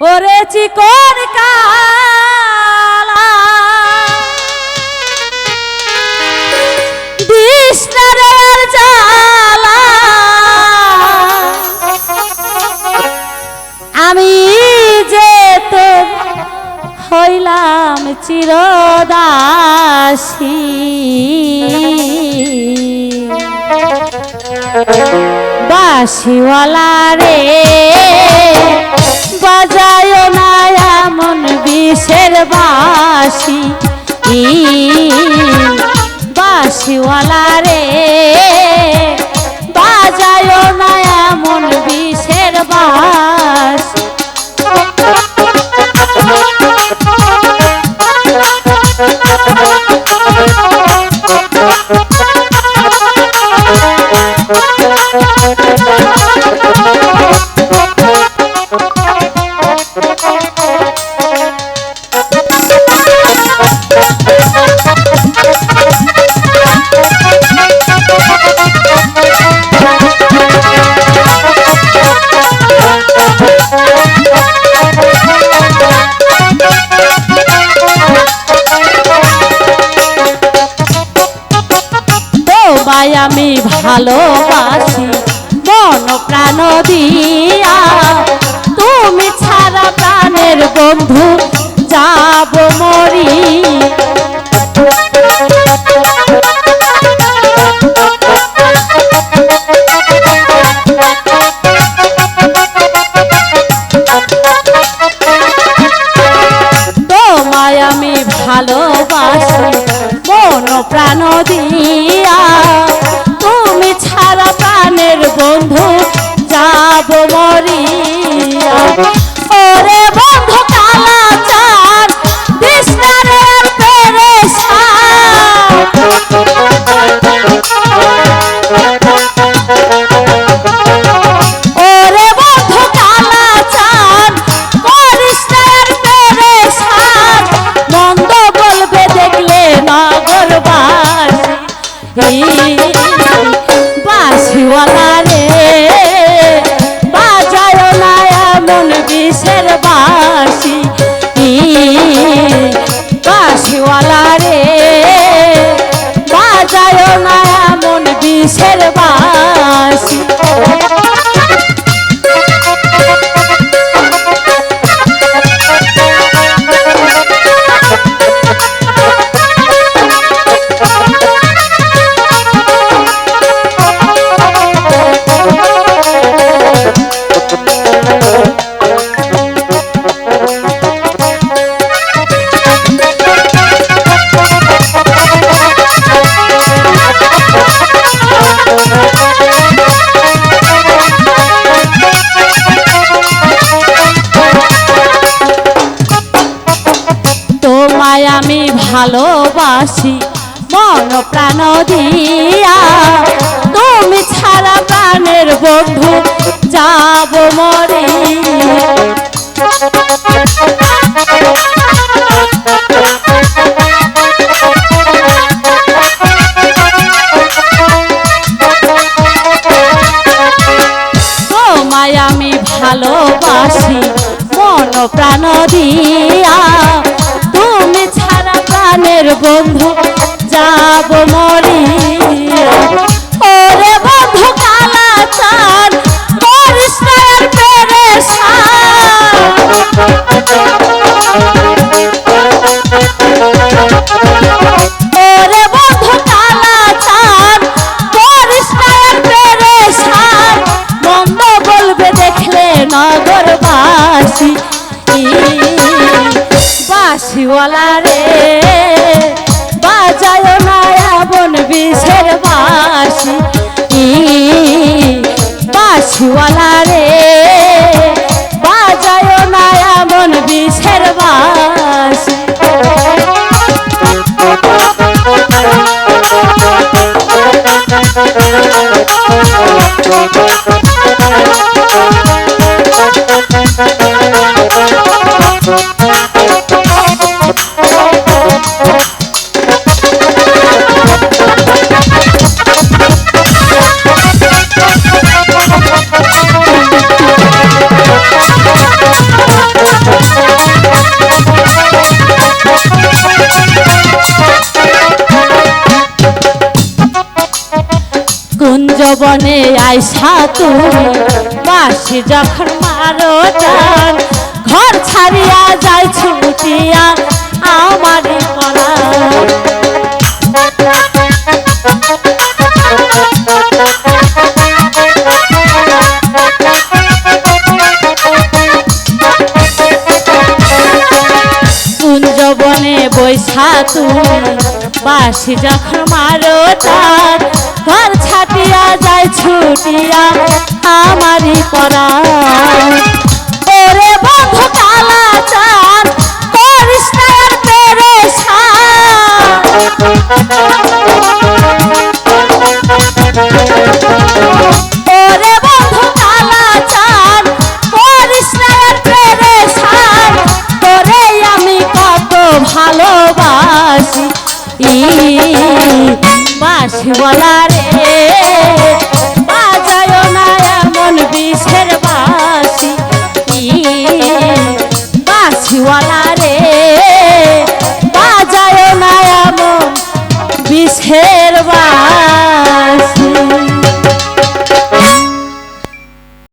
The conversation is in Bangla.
ওরে চিকন কালা। জ্বালা। আমি যে তো হইলাম চিরদাসী। বাসিওয়ালা রে। বাজায় না এমন বিষের বাসি বাসিওয়ালা রে। ভালোবাসি, মন প্রাণ দিয়া। তুমি ছাড়া প্রাণের বন্ধু, যাব মরি। তোমায় আমি ভালোবাসি, মন প্রাণ দিয়া। বিষের বাসি ভালোবাসি মন প্রাণ দিয়া। তুমি ছাড়া প্রাণের বন্ধু যাব মরে। তোমায় আমি ভালোবাসি বন্ধু, যাব মরি ওরে বন্ধু কালা চান করিস না আর ওরে বন্ধু কালা চান করিস না আর পেরেশান। মন্দ বলবে দেখলে নগরবাসী। বাসিওয়ালা রে। বাজায় না এমন বিষের বাসি বাসিওয়ালা কুঞ্জবনে আইসা তুমি। বাসি যখন মারো টান, ঘর ছাড়িয়া যায় ছুটিয়া করা কুঞ্জবনে বৈশা তুমি। বাসি যখন মারো তার ছুটিয়া আমারই পরা ওরে বন্ধু কালা চান করিস না আর পেরেশান ভালোবাসি। বাসি বলা রে। বাসিওয়ালার